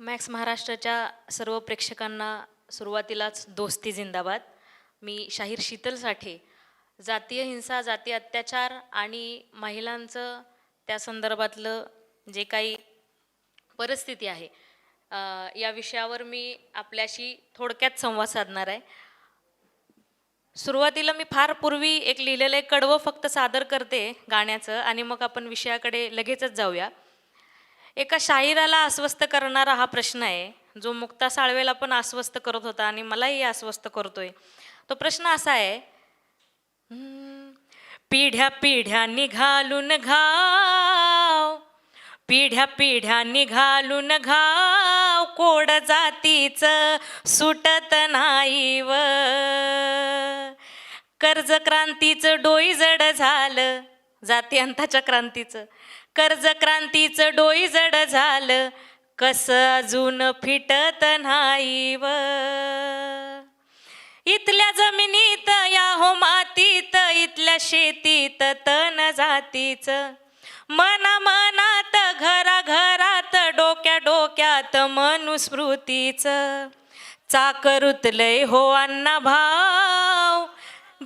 Max महाराष्ट्राच्या सर्व प्रेक्षकांना सुरुवातीलाच दोस्ती जिंदाबाद. मी शाहीर शीतल साठे जातीय हिंसा जातीय अत्याचार आणि महिलांचं त्या संदर्भातलं जे काही परिस्थिती आहे या विषयावर मी आपल्याशी थोडक्यात संवाद साधणार आहे. सुरुवातीला मी फार पूर्वी एक लिहिलेलं एक कडवं फक्त सादर करते गाण्याचं आणि मग आपण विषयाकडे लगेचच जाऊया. एका शाहिराला अस्वस्थ करणारा हा प्रश्न आहे. जो मुक्ता साळवेला पण अस्वस्थ करत होता आणि मलाही अस्वस्थ करतोय. तो प्रश्न असा आहे पिढ्या पिढ्या निघालून घाव पिढ्या पिढ्या निघालून घाव कोड जातीचं सुटत नाही व कर्ज क्रांतीचं डोई जड झालं जाती अंताच्या क्रांतीचं. कर्ज क्रांतीचं डोई जड झालं कसं अजून फिटत नाही व? इथल्या जमिनीत या हो मातीत इथल्या शेतीत तन जातीच. मना मनात घरा घरात डोक्या डोक्यात मनुस्मृतीच चाकरुतलय हो अण्णा भाव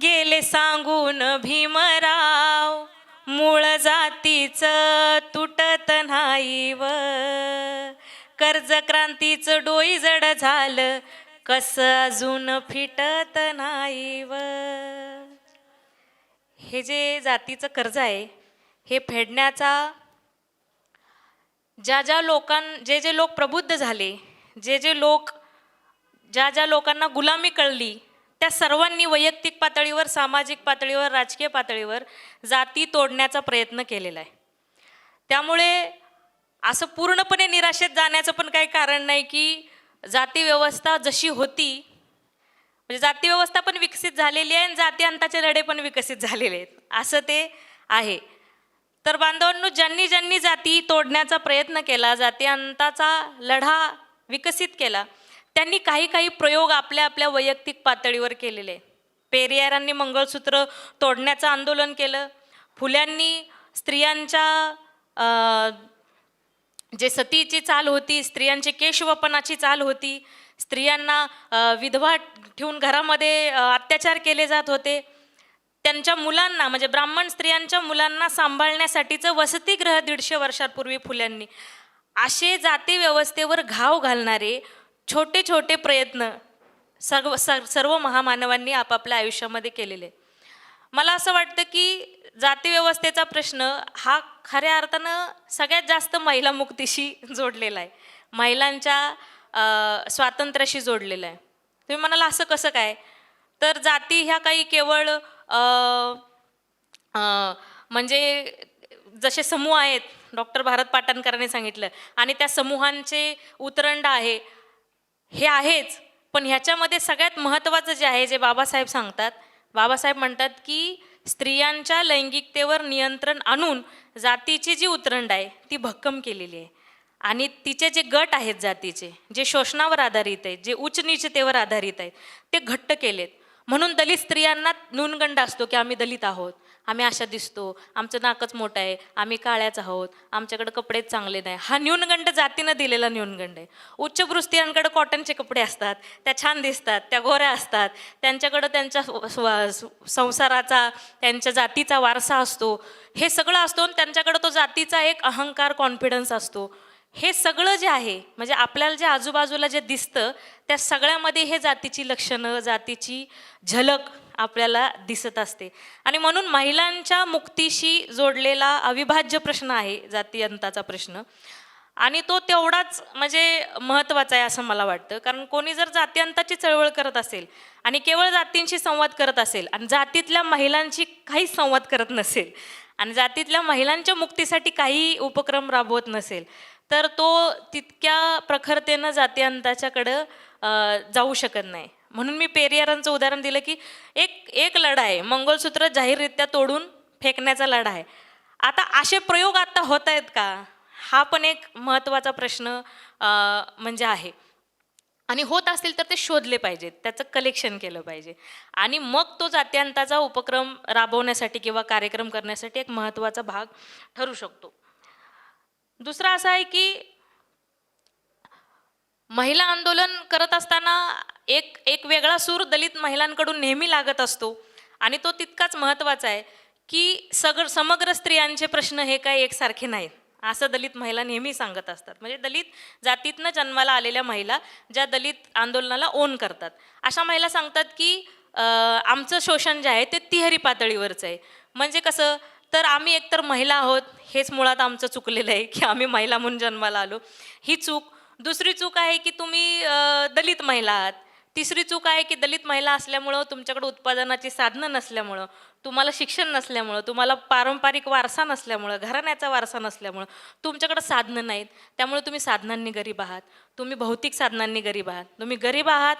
गेले सांगून भीमराव. मूळ जातीच तुटत नाही व. कर्ज क्रांतीचं डोई जड झालं कसं अजून फिटत नाही व. हे जे जातीचं कर्ज आहे हे फेडण्याचा ज्या ज्या लोकां जे जे लोक प्रबुद्ध झाले जे जे लोक ज्या ज्या लोकांना गुलामी कळली त्या सर्वांनी वैयक्तिक पातळीवर सामाजिक पातळीवर राजकीय पातळीवर जाती तोडण्याचा प्रयत्न केलेला आहे. त्यामुळे असं पूर्णपणे निराशेत जाण्याचं पण काही कारण नाही की जाती व्यवस्था जशी होती म्हणजे जाती व्यवस्था पण विकसित झालेली आहे आणि जाती अंताचे लढे पण विकसित झालेले आहेत. असं ते आहे. तर बांधवांनो ज्यांनी ज्यांनी जाती तोडण्याचा प्रयत्न केला जाती अंताचा लढा विकसित केला त्यांनी काही काही प्रयोग आपल्या आपल्या वैयक्तिक पातळीवर केलेले. पेरियारांनी मंगळसूत्र तोडण्याचं आंदोलन केलं. फुल्यांनी स्त्रियांच्या जे सतीची चाल होती स्त्रियांची केशवपनाची चाल होती. स्त्रियांना विधवा ठेवून घरामध्ये अत्याचार केले जात होते. त्यांच्या मुलांना म्हणजे ब्राह्मण स्त्रियांच्या मुलांना सांभाळण्यासाठीचं वसतिगृह दीडशे वर्षांपूर्वी फुल्यांनी. असे जाती व्यवस्थेवर घाव घालणारे छोटे छोटे प्रयत्न सर्व सर- सर्व महामानवांनी आपापल्या आयुष्यामध्ये केलेले. मला असं वाटतं की जातीव्यवस्थेचा प्रश्न हा खऱ्या अर्थानं सगळ्यात जास्त महिला मुक्तीशी जोडलेला आहे. महिलांच्या स्वातंत्र्याशी जोडलेला आहे. तुम्ही म्हणाला असं कसं काय? तर जाती ह्या काही केवळ म्हणजे जसे समूह आहेत डॉक्टर भारत पाटणकरांनी सांगितलं आणि त्या समूहांचे उतरंड आहे हे आहेच. पण ह्याच्यामध्ये सगळ्यात महत्त्वाचं जे आहे जे बाबासाहेब सांगतात बाबासाहेब म्हणतात की स्त्रियांच्या लैंगिकतेवर नियंत्रण आणून जातीची जी उतरंड आहे ती भक्कम केलेली आहे. आणि तिचे जे गट आहेत जातीचे जे शोषणावर आधारित आहेत जे उच्च नीचतेवर आधारित आहेत ते घट्ट केलेत. म्हणून दलित स्त्रियांना न्यूनगंड असतो की आम्ही दलित आहोत. आम्ही अशा दिसतो. आमचं नाकच मोठं आहे. आम्ही काळ्याच आहोत. आमच्याकडे कपडेच चांगले नाही. हा न्यूनगंड जातीनं दिलेला न्यूनगंड आहे. उच्च स्त्रियांकडे कॉटनचे कपडे असतात. त्या छान दिसतात. त्या गोऱ्या असतात. त्यांच्याकडं त्यांच्या स्व- संसाराचा त्यांच्या जातीचा वारसा असतो. हे सगळं असतो आणि त्यांच्याकडं तो जातीचा एक अहंकार कॉन्फिडन्स असतो. हे सगळं जे आहे म्हणजे आपल्याला जे आजूबाजूला जे दिसतं त्या सगळ्यामध्ये हे जातीची लक्षणं जातीची झलक आपल्याला दिसत असते. आणि म्हणून महिलांच्या मुक्तीशी जोडलेला अविभाज्य प्रश्न आहे जातीयंताचा प्रश्न. आणि तो तेवढाच म्हणजे महत्त्वाचा आहे असं मला वाटतं. कारण कोणी जर जातीयंताची चळवळ करत असेल आणि केवळ जातींशी संवाद करत असेल आणि जातीतल्या महिलांशी काहीच संवाद करत नसेल आणि जातीतल्या महिलांच्या मुक्तीसाठी काही उपक्रम राबवत नसेल तर तो तितक्या प्रखरतेनं जातीअंताच्याकडं जाऊ शकत नाही. म्हणून मी पेरियारांचं उदाहरण दिलं की एक एक लढा आहे मंगळसूत्र जाहीररित्या तोडून फेकण्याचा लढा आहे आता असे प्रयोग आता होत आहेत का? हा पण एक महत्त्वाचा प्रश्न म्हणजे आहे. आणि होत असतील तर ते शोधले पाहिजेत. त्याचं कलेक्शन केलं पाहिजे. आणि मग तो जात्यांताचा उपक्रम राबवण्यासाठी किंवा कार्यक्रम करण्यासाठी एक महत्त्वाचा भाग ठरू शकतो. दुसरा असा आहे की महिला आंदोलन करत असताना एक एक वेगळा सूर दलित महिलांकडून नेहमी लागत असतो. आणि तो तितकाच महत्त्वाचा आहे की सग समग्र स्त्रियांचे प्रश्न हे काही एकसारखे नाहीत. असं दलित महिला नेहमी सांगत असतात. म्हणजे दलित जातीतनं जन्माला आलेल्या महिला ज्या दलित आंदोलनाला ओन करतात. अशा महिला सांगतात की आमचं शोषण जे आहे ते तिहेरी पातळीवरचं आहे. म्हणजे कसं तर आम्ही एकतर महिला आहोत हेच मुळात आमचं चुकलेलं आहे की आम्ही महिला म्हणून जन्माला आलो. ही चूक. दुसरी चूक आहे की तुम्ही दलित महिला आहात. तिसरी चूक आहे की दलित महिला असल्यामुळं तुमच्याकडे उत्पादनाची साधनं नसल्यामुळं तुम्हाला शिक्षण नसल्यामुळं तुम्हाला पारंपरिक वारसा नसल्यामुळं घराण्याचा वारसा नसल्यामुळं तुमच्याकडे साधनं नाहीत. त्यामुळे तुम्ही साधनांनी गरीब आहात. तुम्ही भौतिक साधनांनी गरीब आहात. तुम्ही गरीब आहात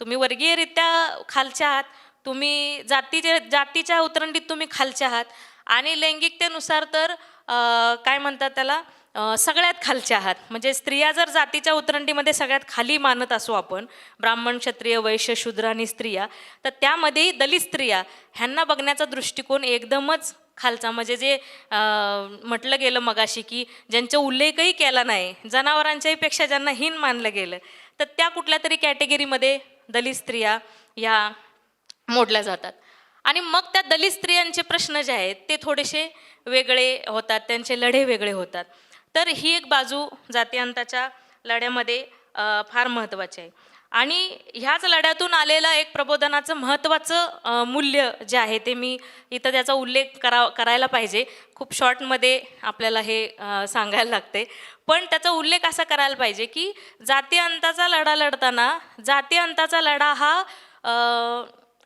तुम्ही वर्गीयरित्या खालच्या आहात तुम्ही जातीच्या जातीच्या उतरंडीत तुम्ही खालच्या आहात. आणि लैंगिकतेनुसार तर काय म्हणतात त्याला सगळ्यात खालच्या आहात. म्हणजे स्त्रिया जर जातीच्या उतरंडीमध्ये सगळ्यात खाली मानत असू आपण ब्राह्मण क्षत्रिय वैश्य शूद्र आणि स्त्रिया तर त्यामध्येही दलित स्त्रिया ह्यांना बघण्याचा दृष्टिकोन एकदमच खालचा. म्हणजे जे म्हटलं गेलं मगाशी की ज्यांचा उल्लेखही केला नाही जनावरांच्याही पेक्षा ज्यांना हीन मानलं गेलं तर त्या कुठल्या तरी कॅटेगरीमध्ये दलित स्त्रिया ह्या मोडल्या जातात. आणि मग त्या दलित स्त्रियांचे प्रश्न जे आहेत ते थोडेसे वेगळे होतात त्यांचे लढे वेगळे होतात. तर ही एक बाजू जातीयांताच्या लढ्यामध्ये फार महत्त्वाची आहे. आणि ह्याच लढ्यातून आलेलं एक प्रबोधनाचं महत्त्वाचं मूल्य जे आहे ते मी इथं त्याचा उल्लेख करा करायला पाहिजे. खूप शॉर्टमध्ये आपल्याला हे सांगायला लागते. पण त्याचा उल्लेख असा करायला पाहिजे की जाती अंताचा लढा लढताना जाती अंताचा लढा हा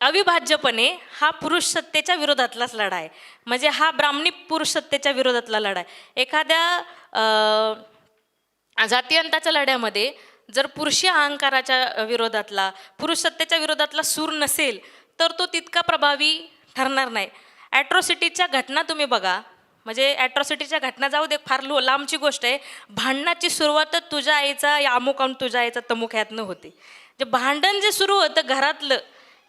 अविभाज्यपणे हा पुरुष सत्तेच्या विरोधातलाच लढा आहे म्हणजे हा ब्राह्मणी पुरुष सत्तेच्या विरोधातला लढा आहे एखाद्या जातीयंताच्या लढ्यामध्ये जर पुरुषी अहंकाराच्या विरोधातला पुरुष सत्तेच्या विरोधातला सूर नसेल तर तो तितका प्रभावी ठरणार नाही. ॲट्रॉसिटीच्या घटना तुम्ही बघा. म्हणजे ॲट्रॉसिटीच्या घटना जाऊ दे फार लो लांबची गोष्ट आहे. भांडणाची सुरुवात तुझ्या आईचा या अमुक आणि तुझ्या आईचा तमुक ह्यातनं होते. जे भांडण जे सुरू होतं घरातलं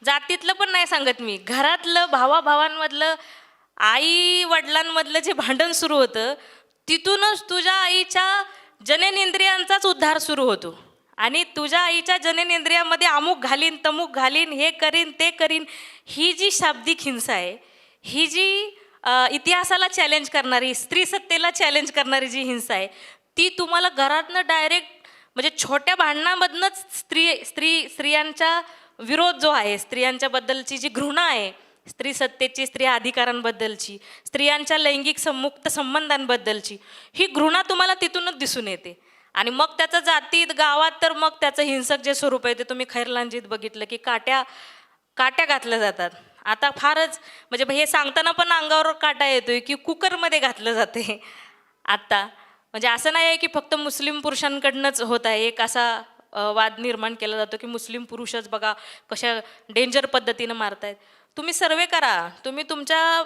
जातीतलं पण नाही सांगत मी. घरातलं भावाभावांमधलं आई वडिलांमधलं जे भांडण सुरू होतं तिथूनच तुझ्या आईच्या जननेंद्रियांचाच उद्धार सुरू होतो. आणि तुझ्या आईच्या जननेंद्रियामध्ये अमुक घालीन तमुक घालीन हे करीन ते करीन ही जी शाब्दिक हिंसा आहे ही जी इतिहासाला चॅलेंज करणारी स्त्री सत्तेला चॅलेंज करणारी जी हिंसा आहे ती तुम्हाला घरातनं डायरेक्ट म्हणजे छोट्या भांडणामधनंच स्त्री स्त्री स्त्रियांच्या विरोध जो आहे स्त्रियांच्याबद्दलची जी घृणा आहे स्त्री सत्तेची स्त्री अधिकारांबद्दलची स्त्रियांच्या लैंगिक संमुक्त संबंधांबद्दलची ही घृणा तुम्हाला तिथूनच दिसून येते. आणि मग त्याचं जातीत गावात तर मग त्याचं हिंसक जे स्वरूप आहे ते तुम्ही खैरलांजीत बघितलं की काट्या काट्या घातल्या जातात. आता फारच म्हणजे हे सांगताना पण अंगावर काटा येतोय की कुकरमध्ये घातलं जाते. आत्ता म्हणजे असं नाही आहे की फक्त मुस्लिम पुरुषांकडनंच होत आहे एक असा वाद निर्माण केला जातो की मुस्लिम पुरुषच बघा कशा डेंजर पद्धतीनं मारतायत. तुम्ही सर्वे करा. तुम्ही तुमच्या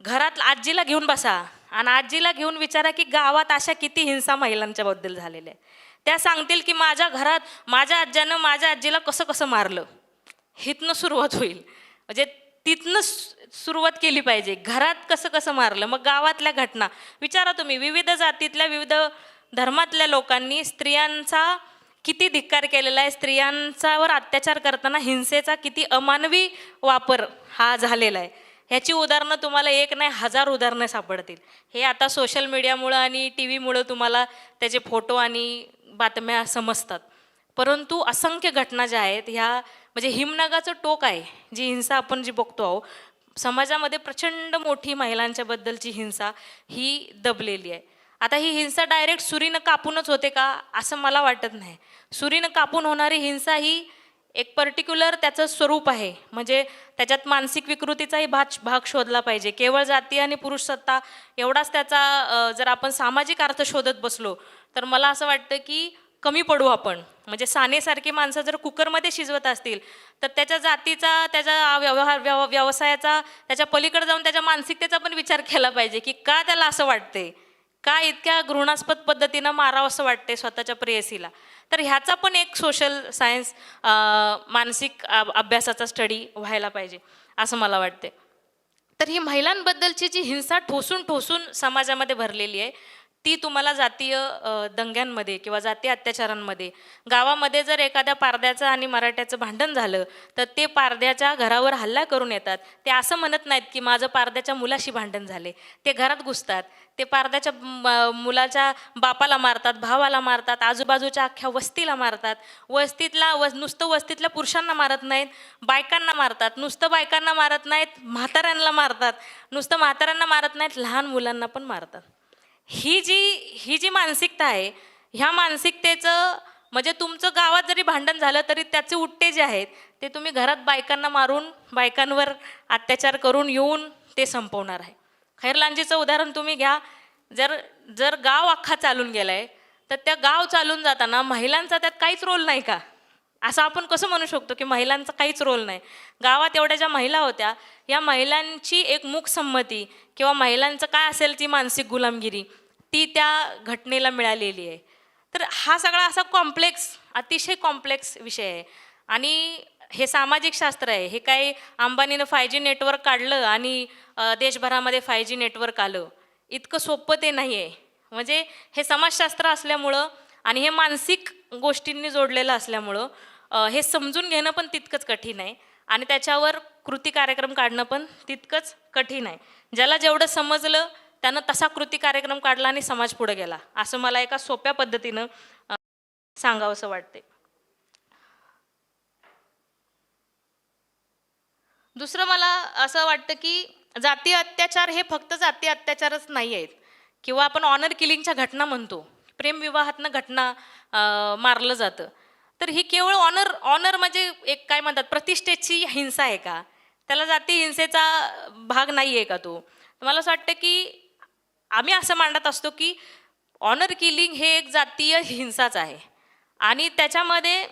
घरात आजीला घेऊन बसा आणि आजीला घेऊन विचारा की गावात अशा किती हिंसा महिलांच्या बद्दल झालेल्या आहे त्या सांगतील की माझ्या घरात माझ्या आज्यानं माझ्या आजीला कसं कसं मारलं. हितनं सुरुवात होईल. म्हणजे तिथनं सुरुवात केली पाहिजे. घरात कसं कसं मारलं मग गावातल्या घटना. विचारा तुम्ही विविध जातीतल्या विविध धर्मातल्या लोकांनी स्त्रियांचा किती धिक्कार केलेला आहे स्त्रियांच्यावर अत्याचार करताना हिंसेचा किती अमानवी वापर हा झालेला आहे. ह्याची उदाहरणं तुम्हाला एक नाही हजार उदाहरणं सापडतील. हे आता सोशल मीडियामुळं आणि टी व्हीमुळं तुम्हाला त्याचे फोटो आणि बातम्या समजतात. परंतु असंख्य घटना ज्या आहेत ह्या म्हणजे हिमनगाचं टोक आहे जी हिंसा आपण जी बघतो आहो समाजामध्ये प्रचंड मोठी महिलांच्याबद्दलची हिंसा ही दबलेली आहे. आता ही हिंसा डायरेक्ट सुरीनं कापूनच होते का असं मला वाटत नाही. सुरीनं कापून होणारी हिंसा ही एक पर्टिक्युलर त्याचं स्वरूप आहे. म्हणजे त्याच्यात मानसिक विकृतीचाही भाग भाग शोधला पाहिजे. केवळ जाती आणि पुरुष सत्ता एवढाच त्याचा जर आपण सामाजिक अर्थ शोधत बसलो तर मला असं वाटतं की कमी पडू आपण. म्हणजे सानेसारखी माणसं जर कुकरमध्ये शिजवत असतील तर त्याच्या जातीचा त्याच्या व्यवहार व्यव व्यवसायाचा त्याच्या पलीकडे जाऊन त्याच्या मानसिकतेचा पण विचार केला पाहिजे की का त्याला असं वाटते का इतक्या घृणास्पद पद्धतीनं मारावं असं वाटते स्वतःच्या प्रेयसीला? तर ह्याचा पण एक सोशल सायन्स मानसिक अभ्यासाचा स्टडी व्हायला पाहिजे असं मला वाटते तर ही महिलांबद्दलची जी हिंसा ठोसून ठोसून समाजामध्ये भरलेली आहे ती तुम्हाला जातीय दंग्यांमध्ये किंवा जातीय अत्याचारांमध्ये गावामध्ये जर एखाद्या पारद्याचं आणि मराठ्याचं भांडण झालं तर ते पारद्याच्या घरावर हल्ला करून येतात. ते असं म्हणत नाहीत की माझं पारद्याच्या मुलाशी भांडण झाले. ते घरात घुसतात. ते पारद्याच्या मुलाच्या बापाला मारतात भावाला मारतात आजूबाजूच्या अख्ख्या वस्तीला मारतात. वस्तीतला वस नुसतं वस्तीतल्या पुरुषांना मारत नाहीत बायकांना मारतात. नुसतं बायकांना मारत नाहीत म्हाताऱ्यांना मारतात. नुसतं म्हाताऱ्यांना मारत नाहीत लहान मुलांना पण मारतात. ही जी ही जी मानसिकता आहे ह्या मानसिकतेचं म्हणजे तुमचं गावात जरी भांडण झालं तरी त्याचे उट्टे जे आहेत ते तुम्ही घरात बायकांना मारून बायकांवर अत्याचार करून येऊन ते संपवणार आहे. खैरलांजीचं उदाहरण तुम्ही घ्या जर जर गाव अख्खा चालून गेला आहे तर त्या गाव चालून जाताना महिलांचा त्यात काहीच रोल नाही का? असं आपण कसं म्हणू शकतो की महिलांचा काहीच रोल नाही. गावात एवढ्या ज्या महिला होत्या या महिलांची एक मूकसंमती किंवा महिलांचं काय असेल ती मानसिक गुलामगिरी ती त्या घटनेला मिळालेली आहे. तर हा सगळा असा कॉम्प्लेक्स अतिशय कॉम्प्लेक्स विषय आहे. आणि हे सामाजिक शास्त्र आहे. हे काही अंबानीनं फाय जी नेटवर्क काढलं आणि देशभरामध्ये फाय जी नेटवर्क आलं. इतकं सोपं ते नाही आहे म्हणजे हे समाजशास्त्र असल्यामुळं आणि हे मानसिक गोष्टींनी जोडलेलं असल्यामुळं हे समजून घेणं पण तितकंच कठीण आहे. आणि त्याच्यावर कृती कार्यक्रम काढणं पण तितकंच कठीण आहे. ज्याला जेवढं समजलं त्यानं तसा कृती कार्यक्रम काढला आणि समाज पुढे गेला. असं मला एका सोप्या पद्धतीनं सांगावंसं वाटते दुसरं मला असं वाटतं की जाती अत्याचार हे फक्त जाती अत्याचारच नाही आहेत किंवा आपण ऑनर किलिंगच्या घटना म्हणतो. प्रेमविवाहातनं घटना मारलं जातं. तर ही केवळ ऑनर ऑनर म्हणजे एक काय म्हणतात प्रतिष्ठेची हिंसा आहे का? त्याला जाती हिंसेचा भाग नाही आहे का तो? मला असं वाटतं की आम्ही असं मांडत असतो की ऑनर किलिंग हे एक जातीय हिंसाच आहे. आणि त्याच्यामध्ये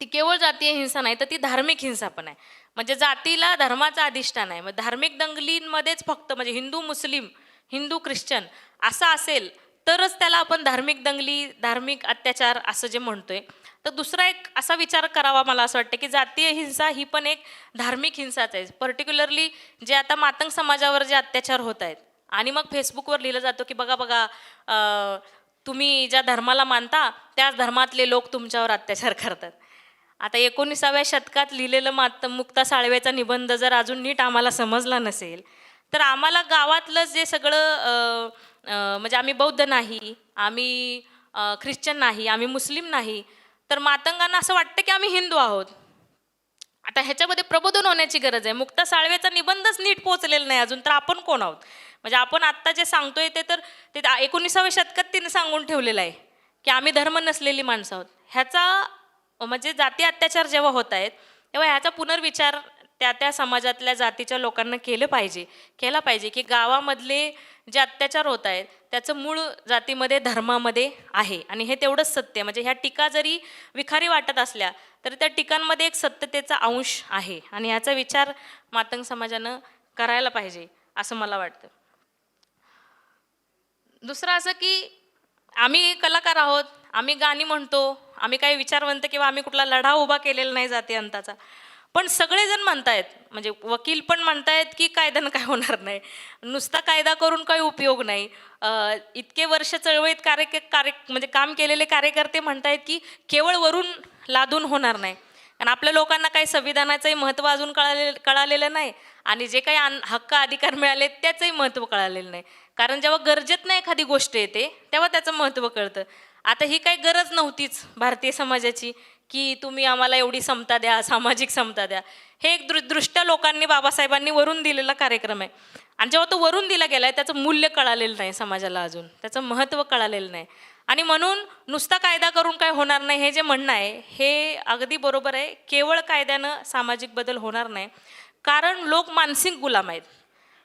ती केवळ जातीय हिंसा नाही तर ती धार्मिक हिंसा पण आहे. म्हणजे जातीला धर्माचा अधिष्ठान आहे. मग धार्मिक दंगलींमध्येच फक्त म्हणजे हिंदू मुस्लिम हिंदू ख्रिश्चन असं असेल तरच त्याला आपण धार्मिक दंगली धार्मिक अत्याचार असं जे म्हणतोय तर दुसरा एक असा विचार करावा मला असं वाटतं की जातीय हिंसा ही पण एक धार्मिक हिंसाच आहे. पर्टिक्युलरली जे आता मातंग समाजावर जे अत्याचार होत आहेत. आणि मग फेसबुकवर लिहिलं जातो की बघा बघा तुम्ही ज्या धर्माला मानता त्याच धर्मातले लोक तुमच्यावर अत्याचार करतात. आता एकोणीसाव्या शतकात लिहिलेलं मात मुक्ता साळवेचा निबंध जर अजून नीट आम्हाला समजला नसेल तर आम्हाला गावातलं जे सगळं म्हणजे आम्ही बौद्ध नाही आम्ही ख्रिश्चन नाही आम्ही मुस्लिम नाही तर मातंगांना असं वाटतं की आम्ही हिंदू आहोत. आता ह्याच्यामध्ये प्रबोधन होण्याची गरज आहे. मुक्ता साळवेचा निबंधच नीट पोहोचलेला नाही अजून तर आपण कोण आहोत? म्हणजे आपण आत्ता जे सांगतोय ते तर ते एकोणीसाव्या शतकात तिने सांगून ठेवलेलं आहे की आम्ही धर्म नसलेली माणसं आहोत. ह्याचा म्हणजे जाती अत्याचार जेव्हा होत आहेत तेव्हा ह्याचा पुनर्विचार त्या त्या समाजातल्या जातीच्या लोकांना केलं पाहिजे. केला पाहिजे की गावामधले जे अत्याचार होत आहेत त्याचं मूळ जातीमध्ये धर्मामध्ये आहे. आणि हे तेवढंच सत्य म्हणजे ह्या टीका जरी विखारी वाटत असल्या तरी त्या टीकांमध्ये एक सत्यतेचा अंश आहे. आणि ह्याचा विचार मातंग समाजानं करायला पाहिजे असं मला वाटतं. दुसरं असं की आम्ही कलाकार आहोत आम्ही गाणी म्हणतो आम्ही काही विचारवंत किंवा आम्ही कुठला लढा उभा केलेला नाही जाते अंताचा पण सगळेजण म्हणतायत म्हणजे वकील पण म्हणतायत की कायद्यानं काय होणार नाही. नुसता कायदा करून काही उपयोग नाही. इतके वर्ष चळवळीत कार्य कार्य म्हणजे काम केलेले कार्यकर्ते म्हणतायत की केवळ वरून लादून होणार नाही. कारण आपल्या लोकांना काही संविधानाचंही महत्त्व अजून कळाले कळालेलं नाही आणि जे काही अन- हक्क अधिकार मिळाले त्याचंही महत्त्व कळालेलं नाही. कारण जेव्हा गरजेत नाही एखादी गोष्ट येते तेव्हा त्याचं महत्त्व कळतं. आता ही काही गरज नव्हतीच भारतीय समाजाची. की तुम्ही आम्हाला एवढी समता द्या सामाजिक समता द्या. हे एक दृ दृष्ट लोकांनी बाबासाहेबांनी वरून दिलेला कार्यक्रम आहे. आणि जेव्हा तो वरून दिला गेला आहे त्याचं मूल्य कळालेलं नाही समाजाला अजून. त्याचं महत्त्व कळालेलं नाही. आणि म्हणून नुसता कायदा करून काय होणार नाही हे जे म्हणणं आहे हे अगदी बरोबर आहे. केवळ कायद्यानं सामाजिक बदल होणार नाही. कारण लोक मानसिक गुलाम आहेत.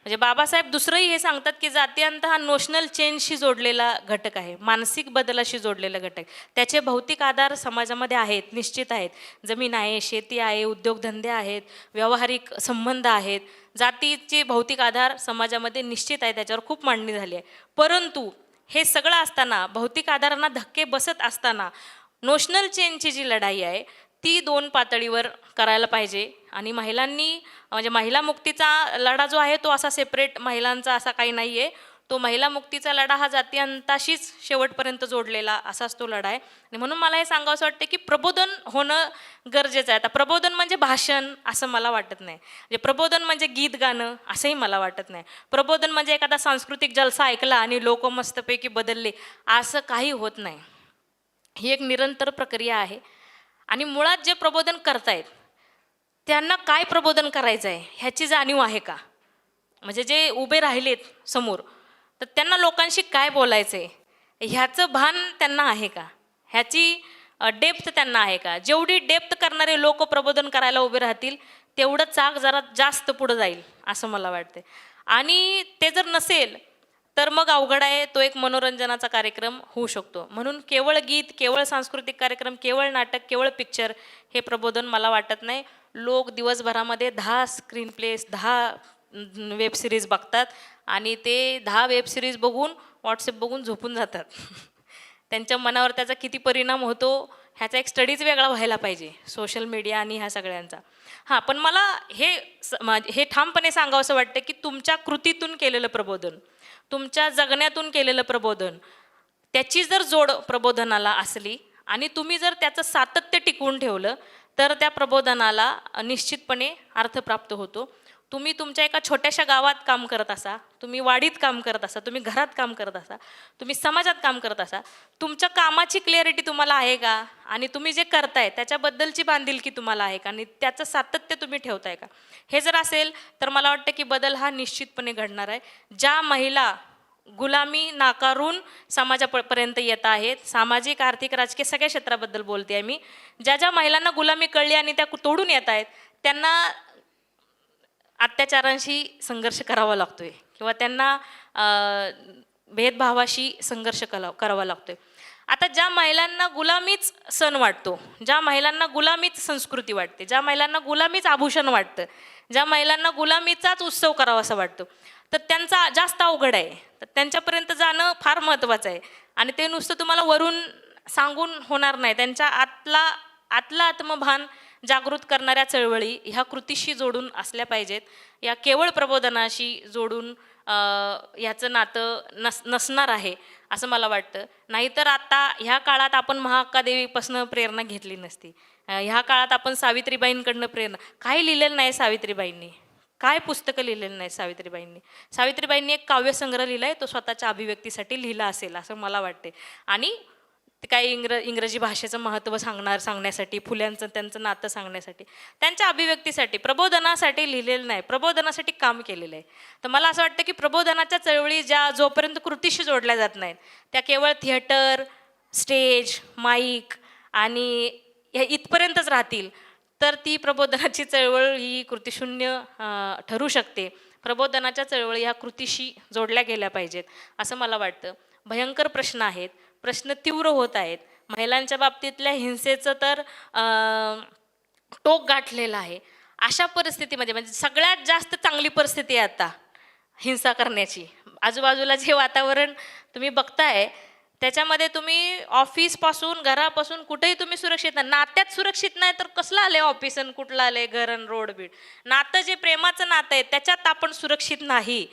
म्हणजे बाबासाहेब दुसरंही हे सांगतात की जातीयांत हा नोशनल चेंजशी जोडलेला घटक आहे. मानसिक बदलाशी जोडलेला घटक त्याचे भौतिक आधार समाजामध्ये आहेत निश्चित आहेत. जमीन आहे शेती आहे उद्योगधंदे आहेत व्यावहारिक संबंध आहेत. जातीचे भौतिक आधार समाजामध्ये निश्चित आहे त्याच्यावर खूप मांडणी झाली आहे. परंतु हे सगळं असताना भौतिक आधारांना धक्के बसत असताना नोशनल चेंजची जी लढाई आहे ती दोन पातळीवर करायला पाहिजे. आणि महिलांनी म्हणजे महिला मुक्तीचा लढा जो आहे तो असा सेपरेट महिलांचा असा काही नाही आहे तो महिला मुक्तीचा लढा हा जातीअंताशीच शेवटपर्यंत जोडलेला असाच तो लढा आहे. आणि म्हणून मला हे सांगावं वाटतं की प्रबोधन होणं गरजेचं आहे. आता प्रबोधन म्हणजे भाषण असं मला वाटत नाही. म्हणजे प्रबोधन म्हणजे गीत गाणं असंही मला वाटत नाही. प्रबोधन म्हणजे एखादा सांस्कृतिक जलसा ऐकला आणि लोक मस्तपैकी बदलले असं काही होत नाही. ही एक निरंतर प्रक्रिया आहे. आणि मुळात जे प्रबोधन करतायत त्यांना काय प्रबोधन करायचं आहे ह्याची जाणीव आहे का? म्हणजे जे उभे राहिलेत समोर तर त्यांना लोकांशी काय बोलायचं आहे ह्याचं भान त्यांना आहे का? ह्याची डेप्थ त्यांना आहे का? जेवढी डेप्थ करणारे लोक प्रबोधन करायला उभे राहतील तेवढं चाक जरा जास्त पुढं जाईल असं मला वाटते आणि ते जर नसेल तर मग अवघड आहे तो एक मनोरंजनाचा कार्यक्रम होऊ शकतो. म्हणून केवळ गीत केवळ सांस्कृतिक कार्यक्रम केवळ नाटक केवळ पिक्चर हे प्रबोधन मला वाटत नाही. लोक दिवसभरामध्ये दहा स्क्रीन प्लेस दहा वेब सिरीज बघतात आणि ते दहा वेब सिरीज बघून व्हॉट्सअप बघून झोपून जातात. त्यांच्या मनावर त्याचा किती परिणाम होतो ह्याचा एक स्टडीज वेगळा व्हायला पाहिजे सोशल मीडिया आणि ह्या सगळ्यांचा. हां पण मला हे स- मा- हे ठामपणे सांगावं असं वाटतं की तुमच्या कृतीतून केलेलं प्रबोधन. तुमच्या जगण्यातून केलेलं प्रबोधन. त्याची जर जोड प्रबोधनाला असली आणि तुम्ही जर त्याचं सातत्य टिकवून ठेवलं तर त्या प्रबोधनाला निश्चितपणे अर्थ प्राप्त होतो. तुम्ही तुमच्या एका छोट्याशा गावात काम करत असा तुम्ही वाडीत काम करत असा तुम्ही घरात काम करत असा तुम्ही समाजात काम करत असा तुमच्या कामाची क्लिअरिटी तुम्हाला आहे का? आणि तुम्ही जे करताय त्याच्याबद्दलची बांधिलकी तुम्हाला आहे का? आणि त्याचं सातत्य तुम्ही ठेवताय का? हे जर असेल तर मला वाटतं की बदल हा निश्चितपणे घडणार आहे. ज्या महिला गुलामी नाकारून समाजापर्यंत येत आहेत सामाजिक आर्थिक राजकीय सगळ्या क्षेत्राबद्दल बोलते आहे मी ज्या ज्या महिलांना गुलामी कळली आणि त्या तोडून येत आहेत त्यांना अत्याचारांशी संघर्ष करावा लागतोय किंवा त्यांना भेदभावाशी संघर्ष कला करावा लागतोय. आता ज्या महिलांना गुलामीच सण वाटतो ज्या महिलांना गुलामीच संस्कृती वाटते ज्या महिलांना गुलामीच आभूषण वाटतं ज्या महिलांना गुलामीचाच उत्सव करावा असं वाटतो तर त्यांचा जास्त अवघड आहे. तर त्यांच्यापर्यंत जाणं फार महत्त्वाचं आहे. आणि ते नुसतं तुम्हाला वरून सांगून होणार नाही. त्यांच्या आतला आतला आत्मभान जागृत करणाऱ्या चळवळी ह्या कृतीशी जोडून असल्या पाहिजेत. या केवळ प्रबोधनाशी जोडून ह्याचं नातं नस नसणार आहे असं मला वाटतं. नाहीतर आता ह्या काळात आपण महाक्कादेवीपासून प्रेरणा घेतली नसती. ह्या काळात आपण सावित्रीबाईंकडनं प्रेरणा काही लिहिलेलं नाही सावित्रीबाईंनी. काय पुस्तकं लिहिलेलं नाही सावित्रीबाईंनी. सावित्रीबाईंनी एक काव्यसंग्रह लिहिला आहे तो स्वतःच्या अभिव्यक्तीसाठी लिहिला असेल असं मला वाटते आणि ते काही इंग्र इंग्रजी भाषेचं महत्त्व सांगणार सांगण्यासाठी फुल्यांचं त्यांचं नातं सांगण्यासाठी त्यांच्या अभिव्यक्तीसाठी प्रबोधनासाठी लिहिलेलं नाही प्रबोधनासाठी काम केलेलं आहे. तर मला असं वाटतं की प्रबोधनाच्या चळवळी ज्या जोपर्यंत कृतीशी जोडल्या जात नाहीत त्या केवळ थिएटर स्टेज माईक आणि ह्या इथपर्यंतच राहतील तर ती प्रबोधनाची चळवळ ही कृतीशून्य ठरू शकते. प्रबोधनाच्या चळवळी ह्या कृतीशी जोडल्या गेल्या पाहिजेत असं मला वाटतं. भयंकर प्रश्न आहेत. प्रश्न तीव्र होत आहेत. महिलांच्या बाबतीतल्या हिंसेचं तर टोक गाठलेलं आहे. अशा परिस्थितीमध्ये म्हणजे सगळ्यात जास्त चांगली परिस्थिती आहे आता हिंसा करण्याची. आजूबाजूला जे वातावरण तुम्ही बघताय त्याच्यामध्ये तुम्ही ऑफिसपासून घरापासून कुठेही तुम्ही सुरक्षित नाही. नात्यात सुरक्षित नाही तर कसलं आलं ऑफिस आणि कुठलं आले घर आणि रोड बीड? नातं जे प्रेमाचं नातं आहे त्याच्यात आपण सुरक्षित नाही.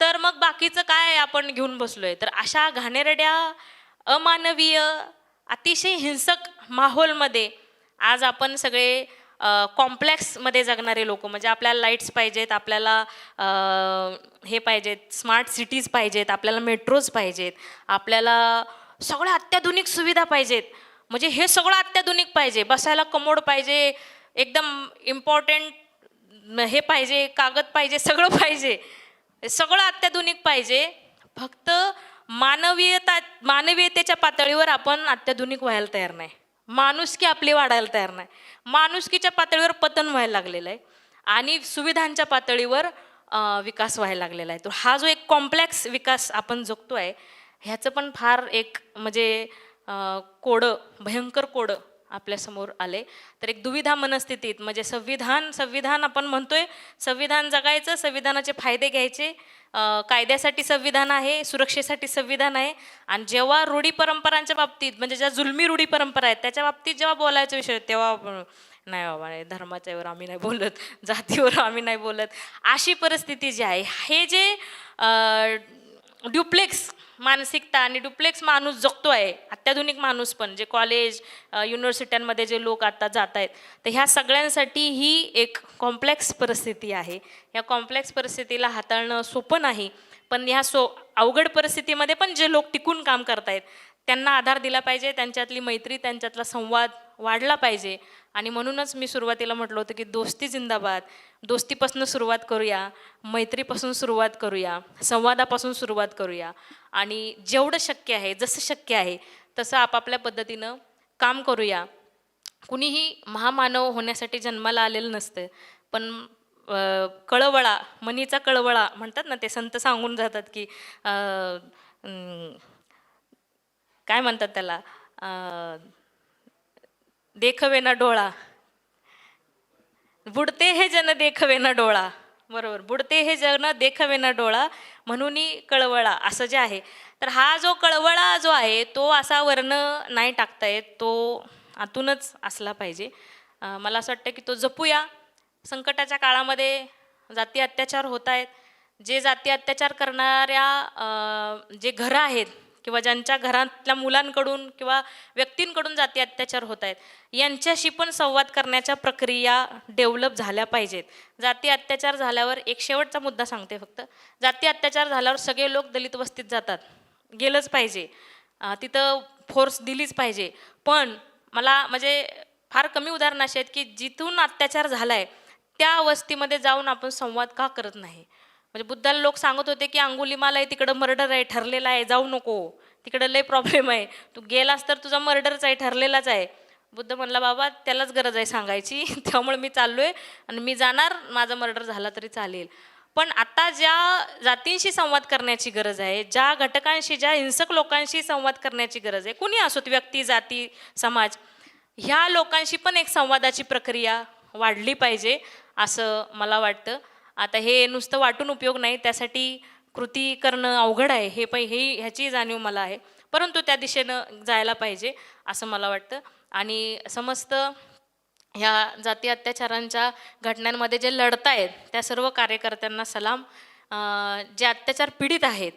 तर मग बाकीचं काय आपण घेऊन बसलो आहे तर अशा घाणेरड्या अमानवीय अतिशय हिंसक माहोलमध्ये आज आपण सगळे कॉम्प्लेक्समध्ये जगणारे लोक म्हणजे आपल्याला लाईट्स पाहिजेत आपल्याला हे पाहिजेत स्मार्ट सिटीज पाहिजेत आपल्याला मेट्रोज पाहिजेत आपल्याला सगळ्या अत्याधुनिक सुविधा पाहिजेत. म्हणजे हे सगळं अत्याधुनिक पाहिजे. बसायला कमोड पाहिजे एकदम इम्पॉर्टंट हे पाहिजे कागद पाहिजे सगळं पाहिजे. सगळं अत्याधुनिक पाहिजे. फक्त मानवीयता मानवीयतेच्या पातळीवर आपण अत्याधुनिक व्हायला तयार नाही. माणुसकी आपली वाढायला तयार नाही. माणुसकीच्या पातळीवर पतन व्हायला लागलेलं आहे. आणि सुविधांच्या पातळीवर विकास व्हायला लागलेला आहे. तर हा जो एक कॉम्प्लेक्स विकास आपण जगतो आहे ह्याचं पण फार एक म्हणजे कोडं भयंकर कोडं आपल्यासमोर आले. तर एक दुविधा मनस्थितीत म्हणजे संविधान संविधान आपण म्हणतोय संविधान जगायचं संविधानाचे फायदे घ्यायचे कायद्यासाठी संविधान आहे सुरक्षेसाठी संविधान आहे आणि जेव्हा रूढी परंपरांच्या बाबतीत म्हणजे ज्या जुलमी रूढी परंपरा आहेत त्याच्या बाबतीत जेव्हा बोलायचा विषय तेव्हा नाही बाबा नाही धर्माच्यावर आम्ही नाही बोलत जातीवर आम्ही नाही बोलत. अशी परिस्थिती जी आहे हे जे ड्युप्लेक्स मानसिकता आणि डुप्लेक्स माणूस जगतो आहे. अत्याधुनिक माणूस पण जे कॉलेज युनिव्हर्सिट्यांमध्ये जे लोक आता जात आहेत. तर ह्या सगळ्यांसाठी ही एक कॉम्प्लेक्स परिस्थिती आहे. या कॉम्प्लेक्स परिस्थितीला हाताळणं सोपं नाही. पण ह्या सो अवघड परिस्थितीमध्ये पण जे लोक टिकून काम करतायत त्यांना आधार दिला पाहिजे त्यांच्यातली मैत्री त्यांच्यातला संवाद वाढला पाहिजे. आणि म्हणूनच मी सुरुवातीला म्हटलं होतं की दोस्ती जिंदाबाद दोस्तीपासून सुरुवात करूया मैत्रीपासून सुरुवात करूया संवादापासून सुरुवात करूया. आणि जेवढं शक्य आहे जसं शक्य आहे तसं आपापल्या पद्धतीनं काम करूया. कुणीही महामानव होण्यासाठी जन्माला आलेलं नसतं पण कळवळा मनीचा कळवळा म्हणतात ना ते संत सांगून जातात की काय म्हणतात त्याला? देखवे ना डोळा. बुडते हे जन देखवे ना डोळा. बरोबर. बुडते हे जन देखवे ना डोळा म्हणून कळवळा असं जे आहे. तर हा जो कळवळा जो आहे तो असा वर्ण नाही टाकता येत. तो आतूनच असला पाहिजे. मला असं वाटतं की तो जपूया. संकटाच्या काळामध्ये जाती अत्याचार होत आहेत. जे जाती अत्याचार करणाऱ्या जे घरं आहेत किंवा ज्यांच्या घरातल्या मुलांकडून किंवा व्यक्तींकडून जाती अत्याचार होत आहेत यांच्याशी पण संवाद करण्याच्या प्रक्रिया डेव्हलप झाल्या पाहिजेत. जाती अत्याचार झाल्यावर एक शेवटचा मुद्दा सांगते फक्त. जाती अत्याचार झाल्यावर सगळे लोक दलित वस्तीत जातात. गेलंच पाहिजे. तिथं फोर्स दिलीच पाहिजे. पण मला म्हणजे फार कमी उदाहरणं अशी आहेत की जिथून अत्याचार झाला आहे त्या वस्तीमध्ये जाऊन आपण संवाद का करत नाही? म्हणजे बुद्धाला लोक सांगत होते की अंगुलीमाला आहे तिकडं मर्डर आहे ठरलेला आहे जाऊ नको. तिकडं लय प्रॉब्लेम आहे. तू गेलास तर तुझा मर्डरच आहे ठरलेलाच आहे. बुद्ध म्हणला बाबा त्यालाच गरज आहे सांगायची. त्यामुळे मी चाललो आहे आणि मी जाणार. माझा मर्डर झाला तरी चालेल. पण आता ज्या जातींशी संवाद करण्याची गरज आहे ज्या घटकांशी ज्या हिंसक लोकांशी संवाद करण्याची गरज आहे कुणी असोत? व्यक्ती जाती समाज. ह्या लोकांशी पण एक संवादाची प्रक्रिया वाढली पाहिजे असं मला वाटतं. आता हे नुसतं वाटून उपयोग नाही त्यासाठी कृती करणं अवघड आहे. हे पण हे ह्याची जाणीव मला आहे. परंतु त्या दिशेनं जायला पाहिजे असं मला वाटतं. आणि समस्त ह्या जाती अत्याचारांच्या घटनांमध्ये जे लढतायत त्या सर्व कार्यकर्त्यांना सलाम. जे अत्याचार पीडित आहेत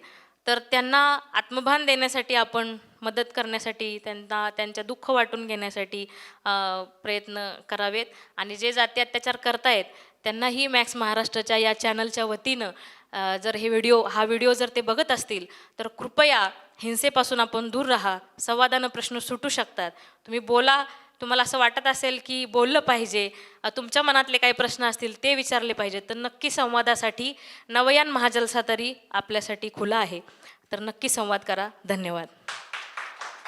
तर त्यांना आत्मभान देण्यासाठी आपण मदत करण्यासाठी त्यांना त्यांच्या दुःख वाटून घेण्यासाठी प्रयत्न करावेत. आणि जे जाती अत्याचार करतायत त्यांनाही मॅक्स महाराष्ट्राच्या या चॅनलच्या वतीनं जर हे व्हिडिओ हा व्हिडिओ जर ते बघत असतील तर कृपया हिंसेपासून आपण दूर राहा संवादानं प्रश्न सुटू शकतात. तुम्ही बोला तुम्हाला असं वाटत असेल की बोललं पाहिजे तुमच्या मनातले काही प्रश्न असतील ते विचारले पाहिजेत तर नक्की संवादासाठी नवयान महाजलसा तरी आपल्यासाठी खुला आहे. तर नक्की संवाद करा. धन्यवाद.